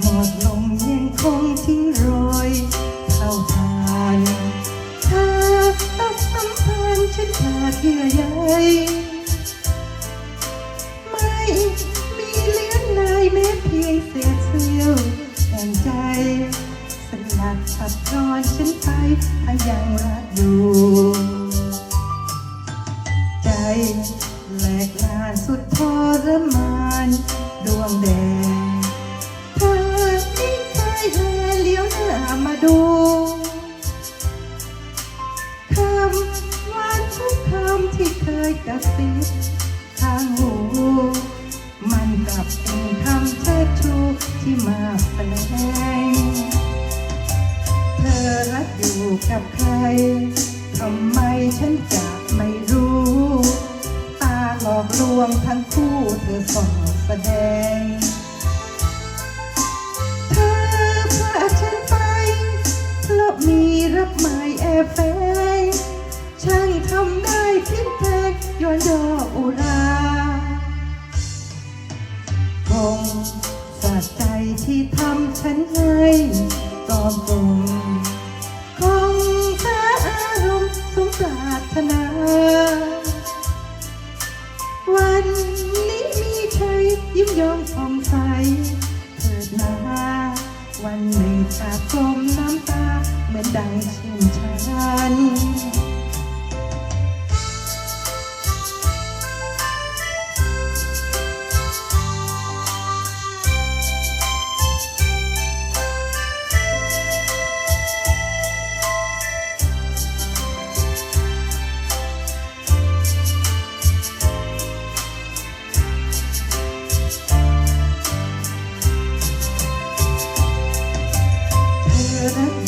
หมดลมยังคงทิ้งรอยเข้าทานถ้าตัดสัมพันธ์ฉันขาดเยื่อใยไม่มีเหลือเลยแม้เพียงเศษเสี้ยวแห่งใจ สลัดตัดรอนฉันไปถ้ายังรักอยู่ ใจแหลกลานสุดทรมานดวงแดง ยกระซิบทางหู มันกลับเป็นคำเชิดชูที่มาแฝงเธอรักอยู่กับใคร ทำไมฉันจะไม่รู้ ตาหลอกลวงทั้งคู่เธอส่องแสดง เธอพาฉันไปเพราะมีรับหมายแอบแฝงช่างทำได้พลิกแพลง ย้อนยออุราคงสะใจที่ทำฉันให้ตอมตรงคงสาอารมณ์สมปรารถนา วันนี้มีใครยิ้มยองผ่องใสเถิดนาวันหนึ่งอาจกลมน้ำตา เหมือนดังเช่นฉัน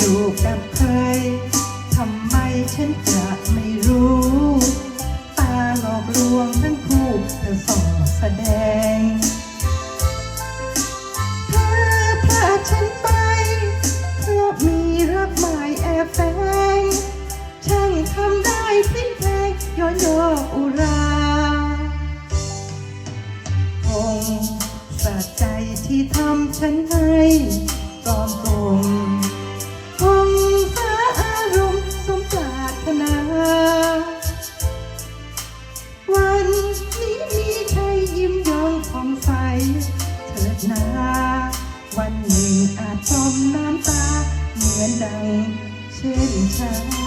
อยู่กับใคร ทำไมฉันจะไม่รู้ ตาหลอกลวงทั้งคู่เธอส่องแสดงเธอพาฉันไป เพราะมีรักหมายแอบแฝงช่างทำได้พลิกแพงย้อนโยอุราคงสะใจที่ทำฉันให้ปลอมตรง วันหนึ่งอาจจมน้ำตาเหมือนดังเช่นฉัน